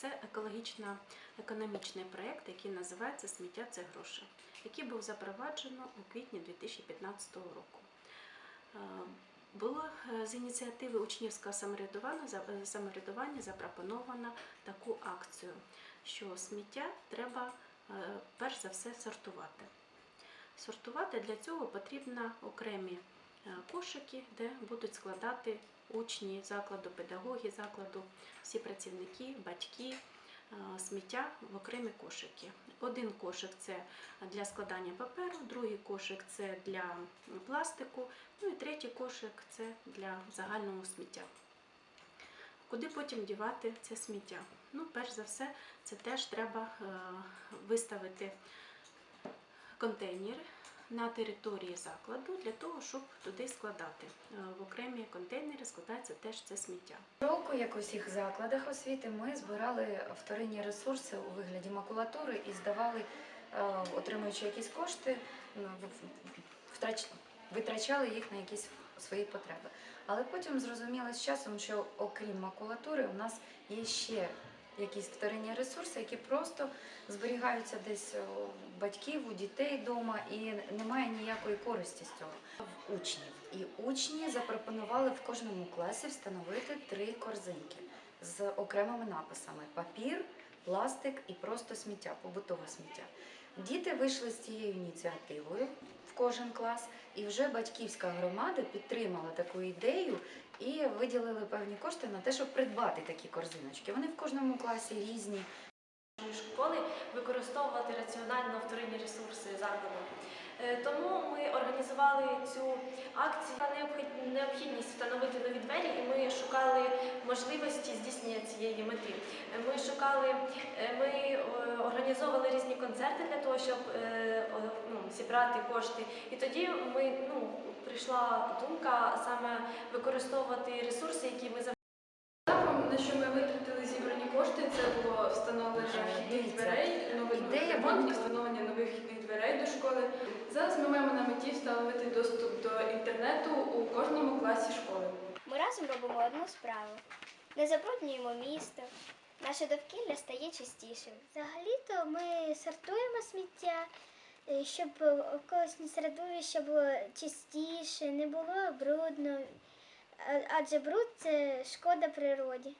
це екологічно-економічний проєкт, який називається Сміття це гроші, який був запроваджено у квітні 2015 року. Е, Було е, з ініціативи учнівського е, самоврядування запропоновано таку акцію, що сміття треба перш за все сортувати. Сортувати для цього потрібно окремі кошики, де будуть складати учні закладу, педагоги закладу, всі працівники, батьки, е, сміття в окремі кошики. Один кошик це для складання паперу, другий кошик це для пластику, ну і третій кошик це для загального сміття. Куди потім дівати це сміття? Ну, перш за все, це теж треба е, виставити контейнери на території закладу для того, щоб туди складати. Е, В окремі контейнери складається теж це сміття. Року, як у всіх закладах освіти, ми збирали вторинні ресурси у вигляді макулатури і здавали, е, отримуючи якісь кошти, витрачали їх на якісь свої потреби. Але потім зрозуміли з часом, що окрім макулатури, у нас є ще якісь вторинні ресурси, які просто зберігаються десь у батьків, у дітей вдома, і немає ніякої користі з цього в учнів. І учні запропонували в кожному класі встановити три корзинки з окремими написами: папір, пластик і просто сміття, побутове сміття. Діти вийшли з цією ініціативою кожен клас, і вже батьківська громада підтримала таку ідею і виділили певні кошти на те, щоб придбати такі корзиночки. Вони в кожному класі різні. школи використовувати раціонально вторинні ресурси закладу. Е, Тому ми організували цю акцію. Необхід- Необхідність встановити нові двері, і ми шукали можливості здійснення цієї мети. Е, Ми шукали, е, ми організовували різні концерти для того, щоб зібрати кошти. І тоді ми ну, прийшла думка саме використовувати ресурси, які ми на що ми витратили зібрані кошти, це було встановлення вхідних дверей, нових ідея ремонт і встановлення нових вхідних дверей до школи. Зараз ми маємо на меті встановити доступ до інтернету у кожному класі школи. Ми разом робимо одну справу. Не забруднюємо місто. Наше довкілля стає чистішим. Взагалі-то ми сортуємо сміття, щоб навколишнє середовище було чистіше, не було брудно. Адже бруд це шкода природі.